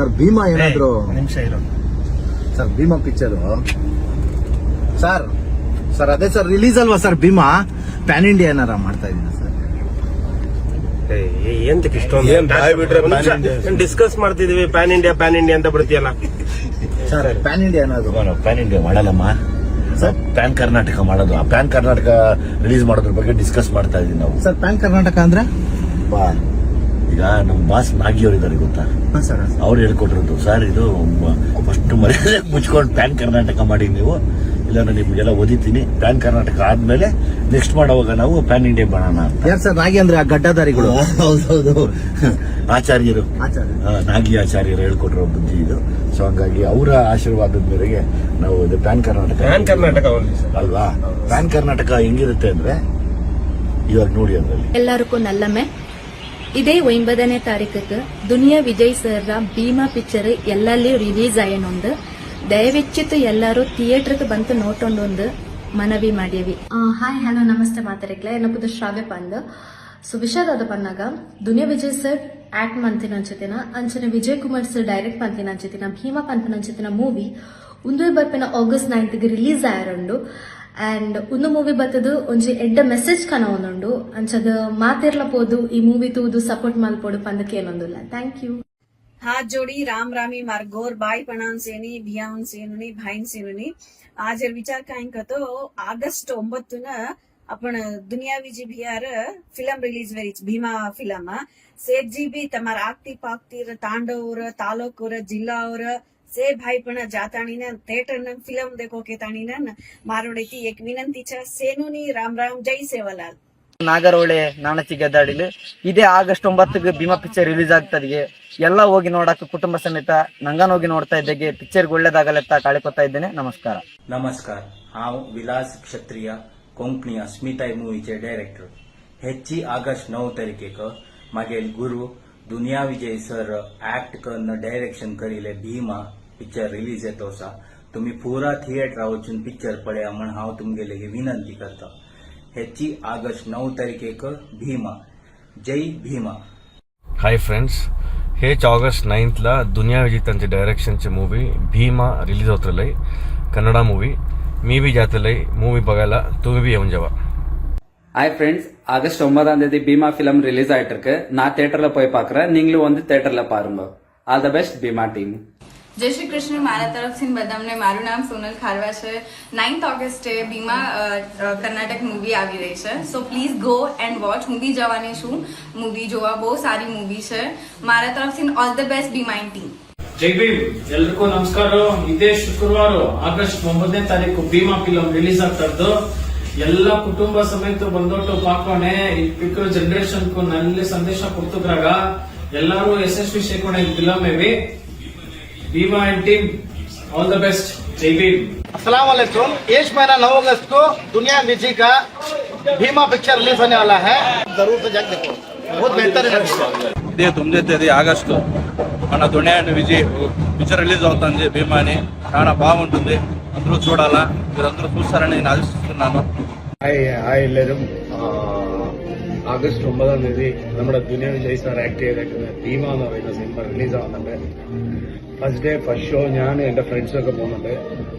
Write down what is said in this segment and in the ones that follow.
Sir Bima ಏನಾದ್ರು? ನಿಮಿಷ ಇರೋ. Sir Bheema picture sir sir ಅದೇ ಸರ್ ರಿಲೀಸ್ ಅಲ್ವಾ ಸರ್ ಭೀಮಾ? ಪ್ಯಾನ್ ಇಂಡಿಯಾ ಏನಾರ ಮಾಡ್ತಾ ಇದೀನಿ ಸರ್? ಎಂತಕ್ಕೆ ಇಷ್ಟೊಂದು ಡಿಸ್ಕಸ್ ಮಾಡ್ತಿದೀವಿ ಪ್ಯಾನ್ ಇಂಡಿಯಾ ಪ್ಯಾನ್ ಇಂಡಿಯಾ ಅಂತ ಬಿಡ್ತೀಯಲ್ಲ. ಸರ್ ಪ್ಯಾನ್ ಇಂಡಿಯಾ ಏನಾದ್ರು? ಪ್ಯಾನ್ ಇಂಡಿಯಾ ಮಾಡಲ್ಲಮ್ಮ. ಸರ್? ಪ್ಯಾನ್ ಕರ್ನಾಟಕ ಮಾಡೋದು. ಆ ಪ್ಯಾನ್ ಕರ್ನಾಟಕ ರಿಲೀಸ್ ಮಾಡೋದ್ರ ಬಗ್ಗೆ ಡಿಸ್ಕಸ್ ಮಾಡ್ತಾ ಇದೀವಿ ನಾವು. ಸರ್ ಪ್ಯಾನ್ ಕರ್ನಾಟಕ ಅಂದ್ರೆ? ಬಾ. ಈಗ ನಮ್ಮ ಬಾಸ್ ನಾಗಿಯವರಿದ್ದಾರೆ ಗೊತ್ತಾ? ಅವ್ರು ಹೇಳ್ಕೊಟ್ರದ್ದು ಸರ್ ಇದು ಫಸ್ಟ್ ಮರ್ಯಾದೆ ಮುಚ್ಕೊಂಡು ಪ್ಯಾನ್ ಕರ್ನಾಟಕ ಮಾಡಿ ನೀವು. ಇಲ್ಲ ನಿಮ್ಗೆಲ್ಲ ಓದಿತೀನಿ ಪ್ಯಾನ್ ಕರ್ನಾಟಕ ಆದ್ಮೇಲೆ ನೆಕ್ಸ್ಟ್ ಮಾಡೋವಾಗ ನಾವು ಪ್ಯಾನ್ ಇಂಡಿಯಾ ಮಾಡೋಣ ಯಾರು ಸರ್ ನಾಗಿ ಅಂದ್ರೆ ಆ ಗಡ್ಡಧಾರಿಗಳು. ಹೌದೌದು ಆಚಾರ್ಯರು. ನಾಗಿ ಆಚಾರ್ಯರು ಹೇಳ್ಕೊಟ್ರ ಬುದ್ಧಿ ಇದು. ಸೊ ಹಂಗಾಗಿ ಅವರ ಆಶೀರ್ವಾದದ ಮೇರೆಗೆ ನಾವು ಇದು ಪ್ಯಾನ್ ಕರ್ನಾಟಕ ಪ್ಯಾನ್ ಕರ್ನಾಟಕ ಅಲ್ವಾ? ಪ್ಯಾನ್ ಕರ್ನಾಟಕ ಹೆಂಗಿರುತ್ತೆ ಅಂದ್ರೆ ಇವಾಗ ನೋಡಿ ಅಂದ್ರೆ ಎಲ್ಲರಿಗೂ ನಲ್ಲಮೆ. ಇದೇ ಒಂಬತ್ತನೇ ತಾರೀಕಿಗೆ ದುನಿಯಾ ವಿಜಯ್ ಸರ್ರ ಭೀಮಾ ಪಿಕ್ಚರ್ ಎಲ್ಲಲ್ಲಿ ರಿಲೀಸ್ ಆಯನೊಂದು. ದಯವಿಚ್ಚಿತ್ತು ಎಲ್ಲರೂ ಥಿಯೇಟರ್ಗೆ ಬಂತು ನೋಟೊಂದೊಂದು ಮನವಿ ಮಾಡ್ಯವಿ ಹಾಯ್ ಹಲೋ ನಮಸ್ತೆ ಮಾತಾಡಿಕ್ಲೆ ಏನಪ್ಪದ ಶ್ರಾವ್ಯ ಪಂದ್. ಸೊ ವಿಷಾದ ಪನ್ನಾಗ ದುನಿಯಾ ವಿಜಯ್ ಸರ್ ಆಕ್ಟ್ ಮಂತಿನ ಅಂಚತಿನ ಅಂಚನೆ ವಿಜಯ್ ಕುಮಾರ್ ಸರ್ ಡೈರೆಕ್ಟ್ ಮಂತಿನ ಅಂಚತಿನ ಭೀಮಾ ಪಂತನ ಅಂಚತಿನ ಮೂವಿ ಉಂದು ಬರ್ಪಿನ? ಆಗಸ್ಟ್ ನೈನ್ತ್ಗೆ ರಿಲೀಸ್ ಆಯರಂಡು ಅಂಡ್ ಒಂದು ಮೂವಿ ಬತ್ತದು ಒಂಜಿ ಎಡ್ಡ ಮೆಸೇಜ್ ಕನ ಒಂದುಂಡು ಅಂಚದ ಮಾತಿರ್ಲ ಪೋದು ಈ ಮೂವಿ ತೂದು ಸಪೋರ್ಟ್ ಮಲ್ಪೋಡು ಪಂದಕ್ಕೆ ಏನೊಂದಿಲ್ಲ ಥ್ಯಾಂಕ್ ಯು हाथ जोड़ी राम रामी मार्गोर बाई पणान ಸೇನಿ ಭಿಯಾನ್ ಸೇನುನಿ ಭಾಯಿನ್ ಸೇನುನಿ आज विचार काय तो ಆಗಸ್ಟ್ ಒಂಬತ್ತುನ आपण दुनिया विजी भियार फिल्म रिलीज वेरीच भीमा फिल्म सेठ जी बी तमार आगती पागतीर तांडवर तालूकवर जिल्हावर જે ભાઈ પણ જા તાણીને થિયેટરને ફિલ્મ દેખો કે તાણીને મારોડેથી એક વિનંતી છે સેનુની રામ રામ જય સેવાલાલ. ನಾಗರಹೊಳೆ ನಾಣತಿ ಗೆದ್ದಾಡಿಲಿ ಇದೇ ಆಗಸ್ಟ್ ಒಂಬತ್ತಿಗೆ ಭೀಮಾ ಪಿಕ್ಚರ್ ರಿಲೀಸ್ ಆಗ್ತದೆ. ಎಲ್ಲ ಹೋಗಿ ನೋಡಕ್ಕೆ ಕುಟುಂಬ ಸಮೇತ ನಂಗನ ಹೋಗಿ ನೋಡ್ತಾ ಇದ್ದಾಗೆ ಪಿಕ್ಚರ್ ಒಳ್ಳೇದಾಗಲತ್ತ ಕಾಳಿಕೊತಾ ಇದ್ದೇನೆ. ನಮಸ್ಕಾರ. ನಮಸ್ಕಾರ. ಹಾವು ವಿಲಾಸ್ ಕ್ಷತ್ರಿಯ ಕೊಂಕಣಿಯ ಸ್ಮಿತಾಯ್ ಮೂವಿಚೆ ಡೈರೆಕ್ಟರ್ ಹೆಚ್ಚಿ ಆಗಸ್ಟ್ ನೌ ತಾರೀಕೆಕ ಮಗೇಲ್ ಗುರು ದುನಿಯಾ ವಿಜಯ್ ಸರ್ ಆಕ್ಟ್ ಕನ್ನ ಡೈರೆಕ್ಷನ್ ಕರೀಲೆ ಭೀಮಾ. पिक्चर रिलीज येतो आसा तुम्ही पुरा थिएटरा वचून पिक्चर पळया म्हण हांव तुमगेले विनंती करता हेची ऑगस्ट णव तारखेक भीमा जय भीमा हाय फ्रेंड्स हेच ऑगस्ट नाईन्थला Duniya विजितांचे डायरेक्शनचे movie Bheema release होतलंय Kannada movie मी बी जातलंय मूवी बघायला तुम्ही बी येऊन जावा ஹாய் ஃப்ரெண்ட்ஸ் ஆகஸ்ட் ஒன்பதாம் தேதி பீமா ஃபிலிம் ரிலீஸ் ஆயிட்டு இருக்கு நான் தியேட்டர்ல போய் பார்க்கறேன் நீங்களும் வந்து தியேட்டர்ல பாருங்க all the best Bhima team જય શ્રી કૃષ્ણ મારા તરફથી બધાને મારું નામ સોનલ ખારવા છે નાઇન્થ ઓગસ્ટે બીમા અ, અ, કર્ણાટક મૂવી આવી રહી છે so please go and watch હું બી જવાની છું મૂવી જોવા બહુ સારી મૂવી છે મારા તરફથી all the best B mine team ಜೈ ಭೀಮ್ ಎಲ್ರಿಗೂ ನಮಸ್ಕಾರ ಇದೇ ಶುಕ್ರವಾರ ಆಗಸ್ಟ್ ಒಂಬತ್ತನೇ ತಾರೀಕು ಭೀಮಾ ಫಿಲಂ ರಿಲೀಸ್ ಆಗ್ತಾ ಇದ್ದು ಎಲ್ಲ ಕುಟುಂಬ ಸಮೇತ ಬಂದೊಟ್ಟು ಪಾಕೋಣೆ ಇಪ್ಪಿಕ್ಕ ಜನರೇಷನ್ ಕು ನಲ್ಲಿ ಸಂದೇಶ ಕೊಡ್ತಿದ್ರಾಗ ಎಲ್ಲಾರು ಯಶಸ್ವಿ ಶೇಖರಣೆ film ಮೇವಿ Bhima and team all the best जय भीम असलम एक महीना नौ अगस्त को दुनिया निजी का भीमा पिक्चर रिलीज होने वाला है जरूर से जाके देखो बहुत बेहतर है ఇదే తొమ్మిదో తేదీ ఆగస్టు మన దునియా విజయ్ పిక్చర్ రిలీజ్ అవుతుంది భీమా అని చాలా బాగుంటుంది అందరూ చూడాలా మీరందరూ చూస్తారని నేను ఆశిస్తున్నాను హాయ్ హాయ్ ఎల్లരും ആഗസ്റ്റ് ഒമ്പതാം തീയതി നമ്മുടെ ദുനിയ വിജയ് സാർ ആക്ട് ചെയ്തേക്കുന്ന ഭീമ എന്ന് പറയുന്ന സിനിമ റിലീസാവുന്നുണ്ട് ഫസ്റ്റ് ഡേ ഫസ്റ്റ് ഷോ ഞാൻ എന്റെ ഫ്രണ്ട്സൊക്കെ പോകുന്നുണ്ട്.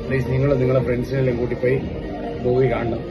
പ്ലീസ് നിങ്ങൾ നിങ്ങളെ ഫ്രണ്ട്സിനെല്ലാം കൂട്ടി പോയി മൂവി കാണണം.